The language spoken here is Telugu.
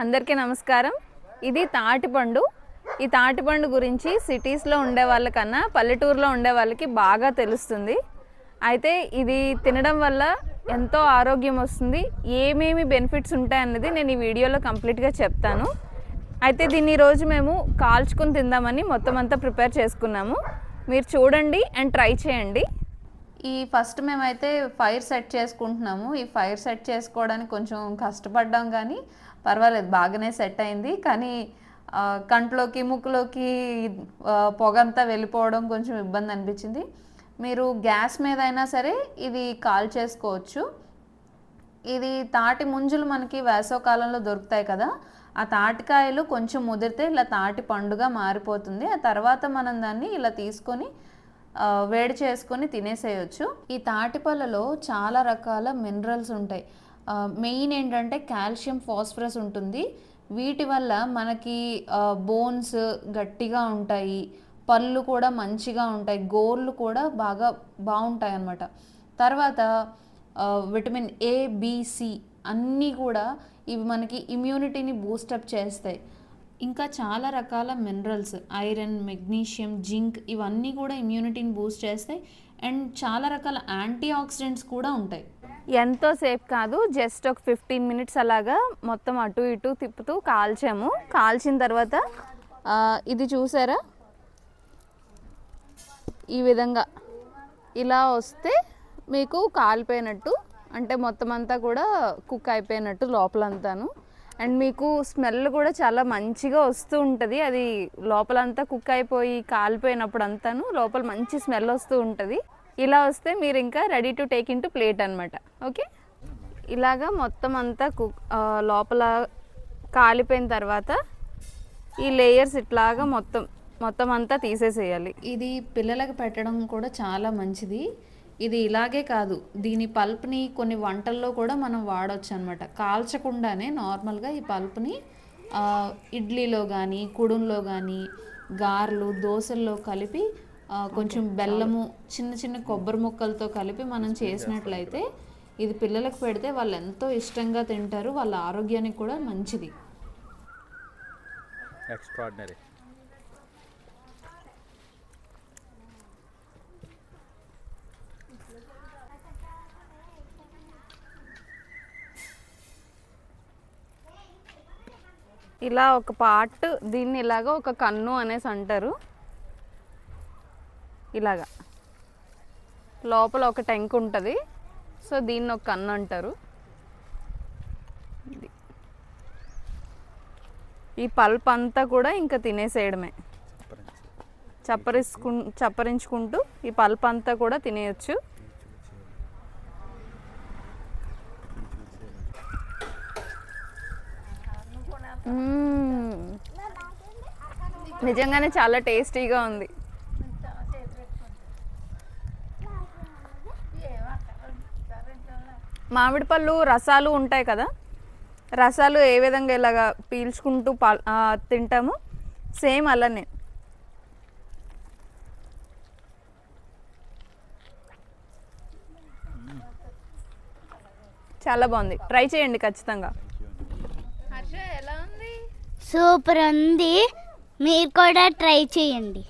అందరికీ నమస్కారం. ఇది తాటిపండు. ఈ తాటిపండు గురించి సిటీస్లో ఉండే వాళ్ళకన్నా పల్లెటూరులో ఉండే వాళ్ళకి బాగా తెలుస్తుంది. అయితే ఇది తినడం వల్ల ఎంతో ఆరోగ్యం వస్తుంది. ఏమేమి బెనిఫిట్స్ ఉంటాయన్నది నేను ఈ వీడియోలో కంప్లీట్గా చెప్తాను. అయితే దీన్ని రోజు మేము కాల్చుకుని తిందామని మొత్తం అంతా ప్రిపేర్ చేసుకున్నాము. మీరు చూడండి అండ్ ట్రై చేయండి. ఈ ఫస్ట్ మేమైతే ఫైర్ సెట్ చేసుకుంటున్నాము. ఈ ఫైర్ సెట్ చేసుకోవడానికి కొంచెం కష్టపడ్డాం కానీ పర్వాలేదు బాగానే సెట్ అయింది. కానీ కంట్లోకి ముక్కులోకి పొగంతా వెళ్ళిపోవడం కొంచెం ఇబ్బంది అనిపించింది. మీరు గ్యాస్ మీద అయినా సరే ఇది కాల్ చేసుకోవచ్చు. ఇది తాటి ముంజులు మనకి వేసవకాలంలో దొరుకుతాయి కదా. ఆ తాటికాయలు కొంచెం ముదిరితే ఇలా తాటి పండుగ మారిపోతుంది. ఆ తర్వాత మనం దాన్ని ఇలా తీసుకొని వేడి చేసుకొని తినేసేయచ్చు. ఈ తాటిపళ్ళలో చాలా రకాల మినరల్స్ ఉంటాయి. మెయిన్ ఏంటంటే కాల్షియం ఫాస్ఫరస్ ఉంటుంది. వీటి వల్ల మనకి బోన్స్ గట్టిగా ఉంటాయి. పళ్ళు కూడా మంచిగా ఉంటాయి. గోర్లు కూడా బాగా బాగుంటాయి అన్నమాట తర్వాత విటమిన్ ఏ బీసీ అన్నీ కూడా ఇవి మనకి ఇమ్యూనిటీని బూస్టప్ చేస్తాయి. ఇంకా చాలా రకాల మినరల్స్ ఐరన్ మెగ్నీషియం జింక్ ఇవన్నీ కూడా ఇమ్యూనిటీని బూస్ట్ చేస్తాయి. అండ్ చాలా రకాల యాంటీ ఆక్సిడెంట్స్ కూడా ఉంటాయి. ఎంతో సేఫ్ కాదు జస్ట్ ఒక ఫిఫ్టీన్ మినిట్స్ అలాగా మొత్తం అటు ఇటు తిప్పుతూ కాల్చాము. కాల్చిన తర్వాత ఇది చూసారా? ఈ విధంగా ఇలా వస్తే మీకు కాలిపోయినట్టు అంటే మొత్తం అంతా కూడా కుక్ అయిపోయినట్టు లోపలంతాను. అండ్ మీకు స్మెల్ కూడా చాలా మంచిగా వస్తూ ఉంటుంది. అది లోపలంతా కుక్ అయిపోయి కాలిపోయినప్పుడు అంతాను లోపల మంచి స్మెల్ వస్తూ ఉంటుంది. ఇలా వస్తే మీరు ఇంకా ready to take in to plate అనమాట ఓకే? ఇలాగా మొత్తం అంతా కుక్ లోపల కాలిపోయిన తర్వాత ఈ లేయర్స్ ఇట్లాగా మొత్తం మొత్తం అంతా తీసేసేయాలి. ఇది పిల్లలకు పెట్టడం కూడా చాలా మంచిది. ఇది ఇలాగే కాదు. దీని పల్ప్ని కొన్ని వంటల్లో కూడా మనం వాడవచ్చు అనమాట కాల్చకుండానే నార్మల్గా ఈ పల్ప్ని ఇడ్లీలో కానీ కుడుంలో కానీ గారెలు దోశల్లో కలిపి కొంచెం బెల్లము చిన్న చిన్న కొబ్బరి ముక్కలతో కలిపి మనం చేసినట్లయితే ఇది పిల్లలకు పెడితే వాళ్ళు ఎంతో ఇష్టంగా తింటారు. వాళ్ళ ఆరోగ్యానికి కూడా మంచిది. ఎక్స్ట్రాడినరీ ఇలా ఒక పార్ట్ దీన్ని ఇలాగా ఒక కన్ను అనేసి అంటారు. ఇలాగా. లోపల ఒక టెంక్ ఉంటుంది. సో దీన్ని ఒక కన్ను అంటారు. ఇది. ఈ పల్ప్ అంతా కూడా ఇంకా తినేసేయడమే. చప్పరించుకు చప్పరించుకుంటూ ఈ పల్ప్ అంతా కూడా తినేయచ్చు మ్మ్. నిజంగానే చాలా టేస్టీగా ఉంది. మామిడి పళ్ళు రసాలు ఉంటాయి కదా? రసాలు ఏ విధంగా ఇలాగా పీల్చుకుంటూ పాల్ తింటాము? సేమ్ అలానే. చాలా బాగుంది. ట్రై చేయండి ఖచ్చితంగా. సూపర్ ఉంది. మీరు కూడా ట్రై చేయండి.